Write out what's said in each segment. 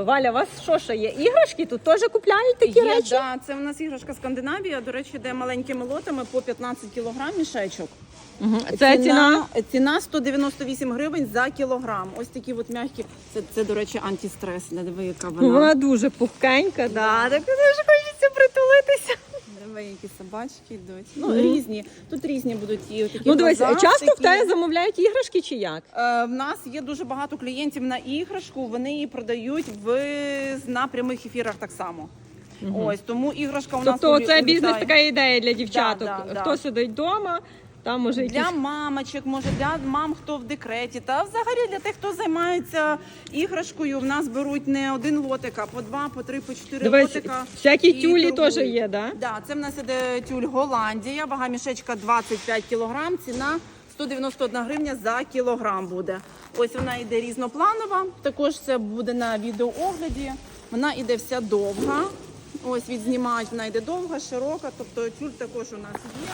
Валя, у вас що ще є? Іграшки тут теж купляють такі Є, речі? да, це у нас іграшка Скандинавія. До речі, де маленькими лотами по 15 кілограм мішечок. Мгм. Це ціна. ціна 198 гривень за кілограм. Ось такі от м'які. Це, це до речі, антистрес. Не диви, яка вона. Вона дуже пухкенька, да. так дуже які собачки йдуть. Ну, різні. Тут різні будуть і такі. Ну дивись, часто в тебе замовляють іграшки чи як? Е, В нас є дуже багато клієнтів на іграшку. Вони її продають в на прямих ефірах так само. Ось тому іграшка у нас Тобто це бізнес така ідея для дівчаток. Да, да, да. Хто сидить вдома, там може якісь... Для мамочок, може для мам, хто в декреті, та взагалі для тих, хто займається іграшкою. В нас беруть не один лотик, а по два, по три, по чотири Дивись, лотика. всякі тюлі теж є, да? Да, це в нас іде тюль Голландія, вага мішечка 25 кілограм, ціна 191 гривня за кілограм буде. Ось вона йде різнопланова. Також це буде на відеоогляді. Вона йде вся довга. Ось відзнімають, вона йде довга, широка. Тобто тюль також у нас є.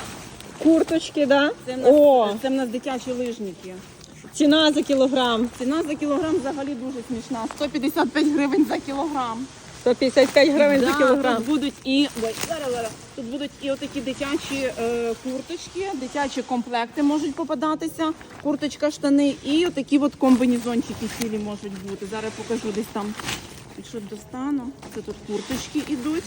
Курточки, да? Це в нас, О, це в нас дитячі лижники. ціна за кілограм. Ціна за кілограм взагалі дуже смішна. 155 гривень за кілограм. 155 гривень за Да, кілограм. Тут будуть і ой, зараз, зараз. тут будуть і отакі дитячі е, курточки, дитячі комплекти можуть попадатися, курточка, штани, і отакі от комбінезончики цілі можуть бути. Зараз покажу десь там, якщо достану. Це тут курточки йдуть.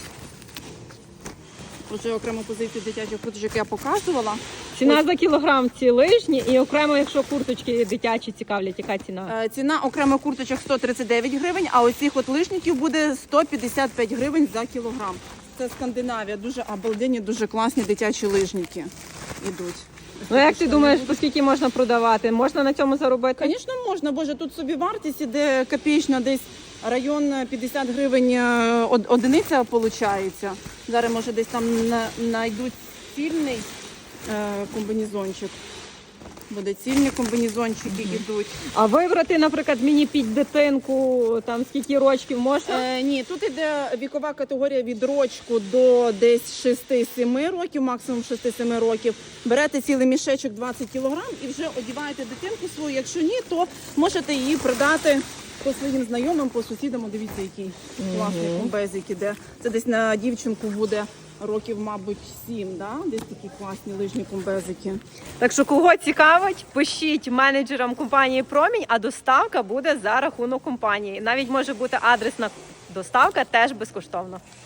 Вже окремо позицію дитячих курточок я показувала. Ціна за кілограм ці лижні і окремо, якщо курточки дитячі цікавлять, яка ціна? Е, Ціна окремо курточок 139 гривень, а ось цих от лишників буде 155 гривень за кілограм. Це Скандинавія, дуже обалденні, дуже класні дитячі лижники ідуть. Ну як ти думаєш, по скільки можна продавати? Можна на цьому заробити? Звісно, можна, боже, тут собі вартість іде копійчна, десь район 50 гривень е, од- одиниця виходить. Зараз може десь там на- знайдуть цільний е, комбінезончик. Буде цільні комбінезончики йдуть. А вибрати, наприклад, мені під дитинку, там скільки рочків можна? Е, ні, тут іде вікова категорія від рочку до десь 6-7 років, максимум 6-7 років. Берете цілий мішечок 20 кілограм і вже одіваєте дитинку свою. Якщо ні, то можете її продати по своїм знайомим, по сусідам. Дивіться, який класний комбезик іде. Це десь на дівчинку буде років, мабуть, сім. да? десь такі класні лижні комбезики. Так що кого цікавить, пишіть менеджерам компанії Промінь, а доставка буде за рахунок компанії. Навіть може бути адресна доставка теж безкоштовно.